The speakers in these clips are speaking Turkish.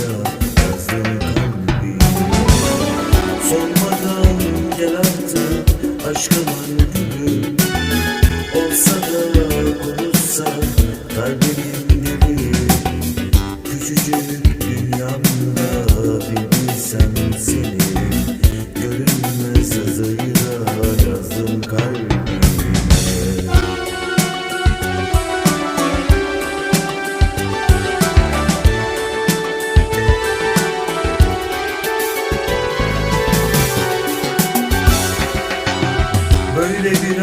yazıyla yazdın kalbimi Sormadan gel aşkımın gülü Olsa da konuşsa kalbimin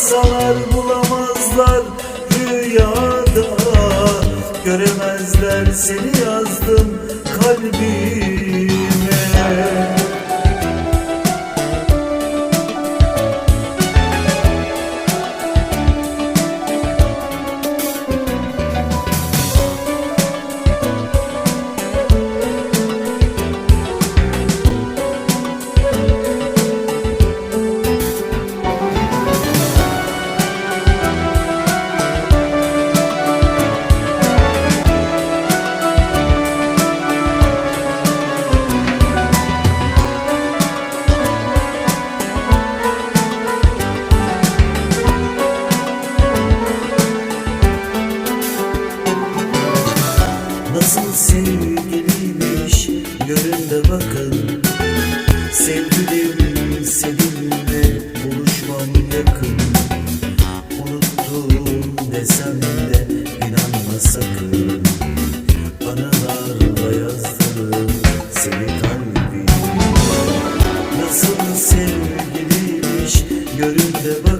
Arasalar bulamazlar rüyada. Göremezler seni yazdım kalbime yakın. Desem de inanma sakın. Anılarla yazdım seni kalbime Nasıl sevgiliymiş görün de bakın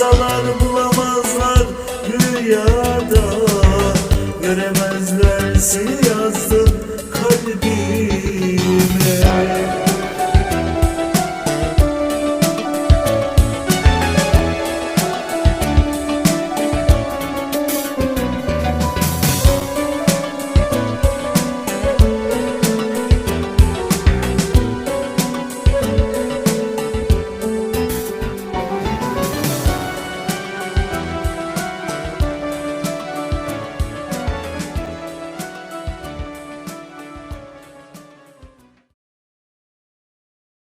Arasalar bulamazlar rüyada. Göremezler seni.